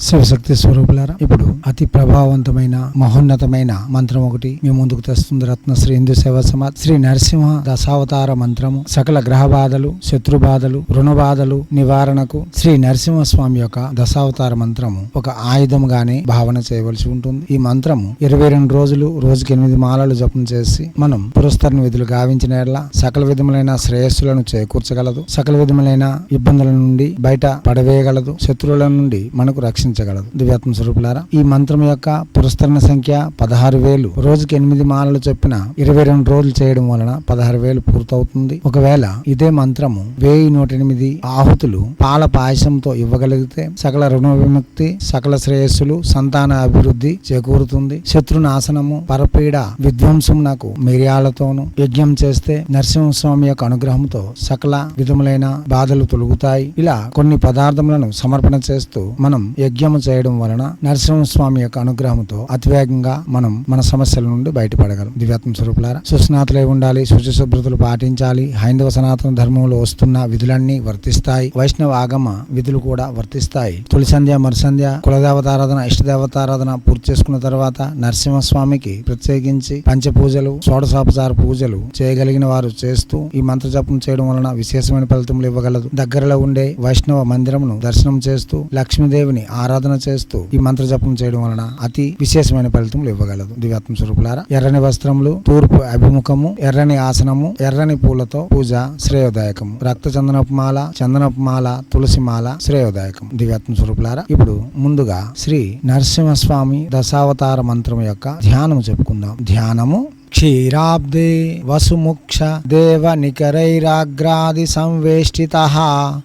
శివశక్తి స్వరూపులారా ఇప్పుడు అతి ప్రభావవంతమైన మహోన్నతమైన మంత్రం ఒకటి మీ ముందుకు తెస్తుంది. రత్నశ్రీ హిందూ సేవా సమాజ్ శ్రీ నరసింహ దశావతార మంత్రము. సకల గ్రహ బాధలు శత్రు బాధలు రుణ బాధలు నివారణకు శ్రీ నరసింహ స్వామి యొక్క దశావతార మంత్రము ఒక ఆయుధముగానే భావన చేయవలసి ఉంటుంది. ఈ మంత్రము ఇరవై రెండు రోజులు రోజుకి ఎనిమిది మాలలు జపం చేసి మనం పురస్కరణ విధులు గావించిన ఎడల సకల విధములైన శ్రేయస్సులను చేకూర్చగలదు. సకల విధములైన ఇబ్బందుల నుండి బయట పడవేయగలదు. శత్రువుల నుండి మనకు రక్షించగలదు దివ్యాత్మ స్వరూపులారా ఈ మంత్రం యొక్క పురస్కరణ సంఖ్య పదహారు వేలు. రోజుకి ఎనిమిది మాలలు చొప్పున ఇరవై రెండు రోజులు చేయడం వలన పదహారు వేలు పూర్తవుతుంది. ఒకవేళ ఇదే మంత్రము వెయ్యి నూట ఎనిమిది ఆహుతులు పాల పాయసంతో ఇవ్వగలిగితే సకల రుణ విముక్తి సకల శ్రేయస్సులు సంతాన అభివృద్ధి చేకూరుతుంది. శత్రు నాశనము పరపీడ విధ్వంసం నాకు మిరియాలతోను యజ్ఞం చేస్తే నరసింహస్వామి యొక్క అనుగ్రహంతో సకల విధములైన బాధలు తొలుగుతాయి. ఇలా కొన్ని పదార్థములను సమర్పణ చేస్తూ మనం యజ్ఞము చేయడం వలన నరసింహస్వామి యొక్క అనుగ్రహంతో అతివేగంగా మనం మన సమస్యల నుండి బయటపడగలం. దివ్యాత్మ స్వరూపులారా సుస్నాతులై ఉండాలి శుచిశుభ్రతలు పాటించాలి హైందవ సనాతన ధర్మంలో వస్తున్న విధులన్నీ వర్తిస్తాయి. వైష్ణవ ఆగమ విధులు కూడా వర్తిస్తాయి. తొలి సంధ్య మరుసంధ్య కులదేవతారాధన ఇష్టదేవతారాధన పూర్తి చేసుకున్న తర్వాత నరసింహస్వామికి ప్రత్యేకించి పంచపూజలు షోడశోపచార పూజలు చేయగలిగిన వారు చేస్తూ ఈ మంత్ర జపం చేయడం వలన విశేషమైన ఫలితములు ఇవ్వగలదు. దగ్గరలో ఉండే వైష్ణవ మందిరమును దర్శనం చేస్తూ లక్ష్మీదేవిని ఆరాధన చేస్తూ ఈ మంత్ర జపం చేయడం వలన అతి విశేషమైన ఫలితములు ఇవ్వగలదు. దివ్యాత్మ స్వరూపులారా ఎర్రని వస్త్రములు తూర్పు అభిముఖము ఎర్రని ఆసనము ఎర్రని పూలతో పూజ శ్రేయోదాయకము. రక్త చందనపుమాల చందనపుమాల తులసిమాల శ్రేయోదాయకం దివ్యాత్మ స్వరూపులారా ఇప్పుడు ముందుగా శ్రీ నరసింహస్వామి దశావతార మంత్రం యొక్క ధ్యానము చెప్పుకుందాం. ధ్యానము క్షీరాబ్దే వసుముక్ష దేవ నికరైరాగ్రాది సంవేష్టిత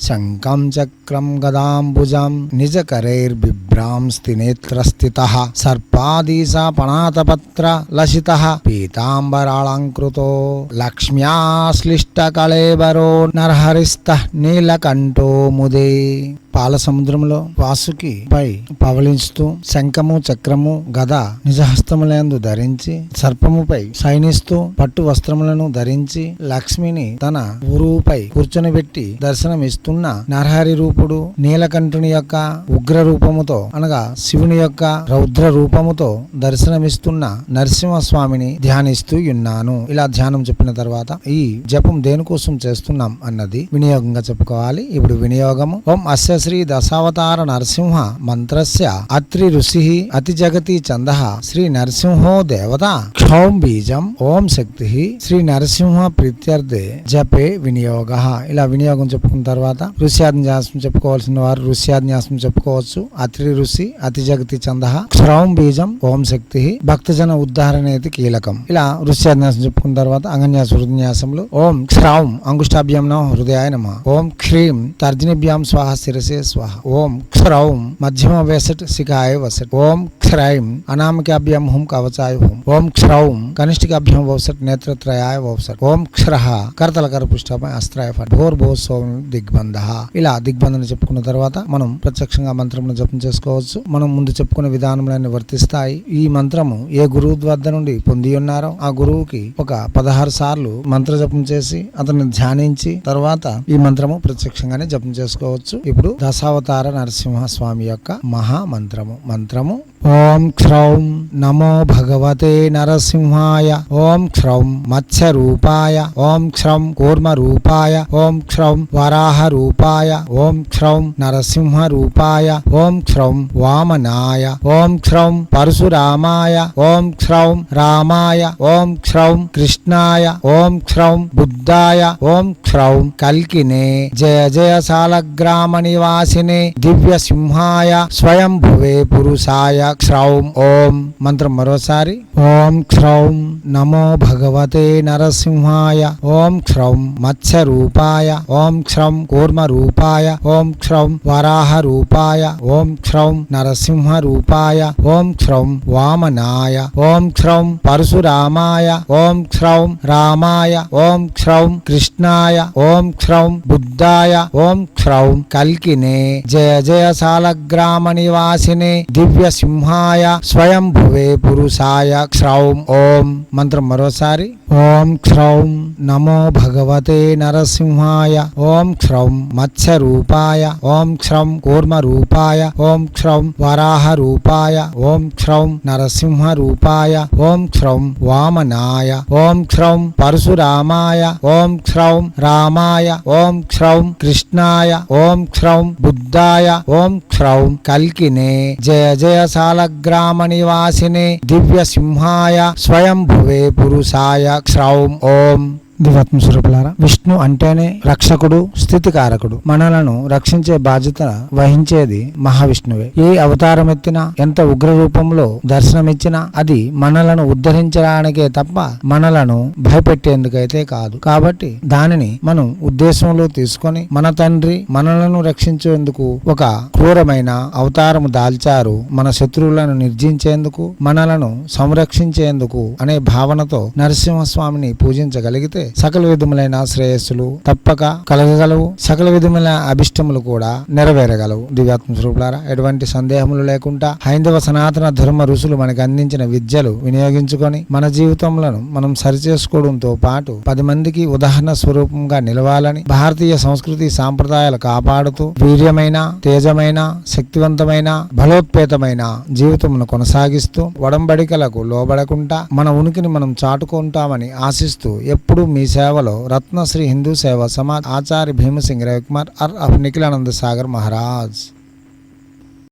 శంఖం చక్ర గదాంబుజం నిజకరైర్బిభ్రాంస్తి నేత్రస్థిత సర్పాదీశ పణాతపత్ర లసిత పీతాంబరాళంకృతో లక్ష్మ్యాశ్లిష్ట కళేబరో నరహరిస్త నీలకంఠో ముదే పాల సముద్రంలో వాసుకి పై పవలించుతూ శంఖము చక్రము గద నిజహస్తములందు ధరించి సర్పముపై శయనిస్తూ పట్టు వస్త్రములను ధరించి లక్ష్మిని తన ఊరుపై కూర్చొనిబెట్టి దర్శనమిస్తున్న నరహరి రూప అప్పుడు నీలకంఠుని యొక్క ఉగ్ర రూపముతో అనగా శివుని యొక్క రౌద్ర రూపముతో దర్శనమిస్తున్న నరసింహస్వామిని ధ్యానిస్తూ ఉన్నాను. ఇలా ధ్యానం చెప్పిన తర్వాత ఈ జపం దేనికోసం చేస్తున్నాం అన్నది వినియోగంగా చెప్పుకోవాలి. ఇప్పుడు వినియోగము. ఓం అస్య శ్రీ దశావతార నరసింహ మంత్రస్య అత్రి ఋషి అతి జగతి చంద శ్రీ నరసింహో దేవత హోం బీజం ఓం శక్తి శ్రీ నరసింహ ప్రీత్యర్థే జపే వినియోగ ఇలా వినియోగం చెప్పుకున్న తర్వాత ఋష్యాజ్ఞాసం చెప్పుకోవాల్సిన వారు ఋష్యాజ్ఞాసం చెప్పుకోవచ్చు. అత్రి ఋషి అతి జగతి చంద. క్షౌం బీజం ఓం శక్తి. భక్తజన ఉద్ధారణ కీలకం. ఇలా ఋష్యాజ్ఞాసం చెప్పుకున్న తర్వాత అంగన్యాస హృదన్యాసంలో ఓం క్షౌం అంగుష్టాభ్యం నో హృదయాయ నమ. ఓం హ్రీం తర్జనిభ్యాం స్వాహ శిరసే స్వాహ. ఓం క్షరౌం మధ్యమ వేసట్ శిఖాయ వసట్. ఓం క్షరైం అనామకాభ్యం హుం కవచాయ హుం ఓం క్షౌం కనిష్ఠికాభ్యం వసట్ నేత్రత్రయాయ వసట్ ఓం క్షరహ కర్తల కరపుష్టమై అస్త్రాయ ఫట్ భోర్ భో సోం దిగ్బంధ ఇలా దిగ్బంధన చెప్పుకున్న తర్వాత మనం ప్రత్యక్షంగా మంత్రమును జపం చేసుకోవచ్చు. మనం ముందు చెప్పుకున్న విధానములన్నీ వర్తిస్తాయి. ఈ మంత్రము ఏ గురువు వద్ద నుండి పొంది ఉన్నారో ఆ గురువుకి ఒక పదహారు సార్లు మంత్ర జపం చేసి అతన్ని ధ్యానించి తర్వాత ఈ మంత్రము ప్రత్యక్షంగానే జపం చేసుకోవచ్చు. ఇప్పుడు దశావతార నరసింహ స్వామి యొక్క మహా మంత్రము మంత్రము ఓం క్షౌం నమో భగవతే నరసింహాయ ఓం క్షౌం మత్స్య రూపాయ ఓం క్షౌం కూర్మ రూపాయ ఓం క్షౌం వరాహ రూపాయ ఓం క్షౌం నరసింహ రూపాయ ఓం క్షౌం వామనాయ ఓం క్షౌం పరశురామాయ ఓం క్షౌం రామాయ ఓం క్షౌం కృష్ణాయ ఓం క్షౌం బుద్ధాయ ఓం క్షౌం కల్కినే జయ జయ సాలగ్రామ క్షౌం ఓం మంత్రం మరోసారి ఓం క్షౌం నమో భగవతే నరసింహాయ ఓం క్షౌం మత్స్య రూపాయ ఓం క్షౌం కూర్మ రూపాయ ఓం క్షౌం వరాహ రూపాయ ఓం క్షౌం నరసింహ రూపాయ ఓం క్షౌం వామనాయ ఓం క్షౌం పరశురామాయ ఓం క్షౌం రామాయ ఓం క్షౌం కృష్ణాయ ఓం క్షౌం బుద్ధాయ ఓం శ్రౌం కల్కినే. జయ జయ సాలగ్రామ నివాసినే దివ్య సింహాయ స్వయం భువే పురుషాయ. శ్రౌం ఓం. మంత్రం మరోసారి. ఓం శ్రౌం. నమో భగవతే నరసింహాయ. ఓం శ్రౌం మత్స్య రూపాయ ఓం శ్రౌం కూర్మ రూపాయ ఓం శ్రౌం వరాహ రూపాయ ఓం శ్రౌం నరసింహ రూపాయ ఓం శ్రౌం వామనాయ. ఓం శ్రౌం పరశురామాయ. ఓం శ్రౌం రామాయ. ఓం శ్రౌం కృష్ణాయ. ఓం క్ష్రౌం బుద్ధాయ ఓం క్ష్రౌం కల్కినే జయ జయ సాలగ్రామ నివాసినే దివ్య సింహాయ స్వయంభువే పురుషాయ క్ష్రౌం ఓం. దివాత్మ స్వరూపులారా. విష్ణు అంటేనే రక్షకుడు స్థితికారకుడు. మనలను రక్షించే బాధ్యత వహించేది మహావిష్ణువే. ఏ అవతారం ఎత్తినా ఎంత ఉగ్ర రూపంలో దర్శనమిచ్చినా అది మనలను ఉద్ధరించడానికే తప్ప మనలను భయపెట్టేందుకైతే కాదు. కాబట్టి దానిని మనం ఉద్దేశంలో తీసుకొని మన తండ్రి మనలను రక్షించేందుకు ఒక క్రూరమైన అవతారము దాల్చారు మన శత్రువులను నిర్జించేందుకు మనలను సంరక్షించేందుకు అనే భావనతో నరసింహస్వామిని పూజించగలిగితే సకల విధములైన శ్రేయస్సులు తప్పక కలగగలవు. సకల విధములైన అభిష్టములు కూడా నెరవేరగలవు. దివ్యాత్మ స్వరూపులారా ఎటువంటి సందేహములు లేకుండా హైందవ సనాతన ధర్మ ఋషులు మనకు అందించిన విద్యలు వినియోగించుకొని మన జీవితములను మనం సరిచేసుకోవడంతో పాటు పది మందికి ఉదాహరణ స్వరూపంగా నిలవాలని భారతీయ సంస్కృతి సాంప్రదాయాలు కాపాడుతూ వీర్యమైన తేజమైన శక్తివంతమైన బలోత్పేతమైన జీవితమును కొనసాగిస్తూ వడంబడికలకు లోబడకుండా మన ఉనికిని మనం చాటుకుంటామని ఆశిస్తూ ఎప్పుడూ మీ సేవలో రత్నశ్రీ హిందూ సేవ సమాజ్ ఆచార్య భీమసింగ్ రవికుమార్ అర్ అఫ్ నిఖిలానంద సాగర్ మహారాజ్.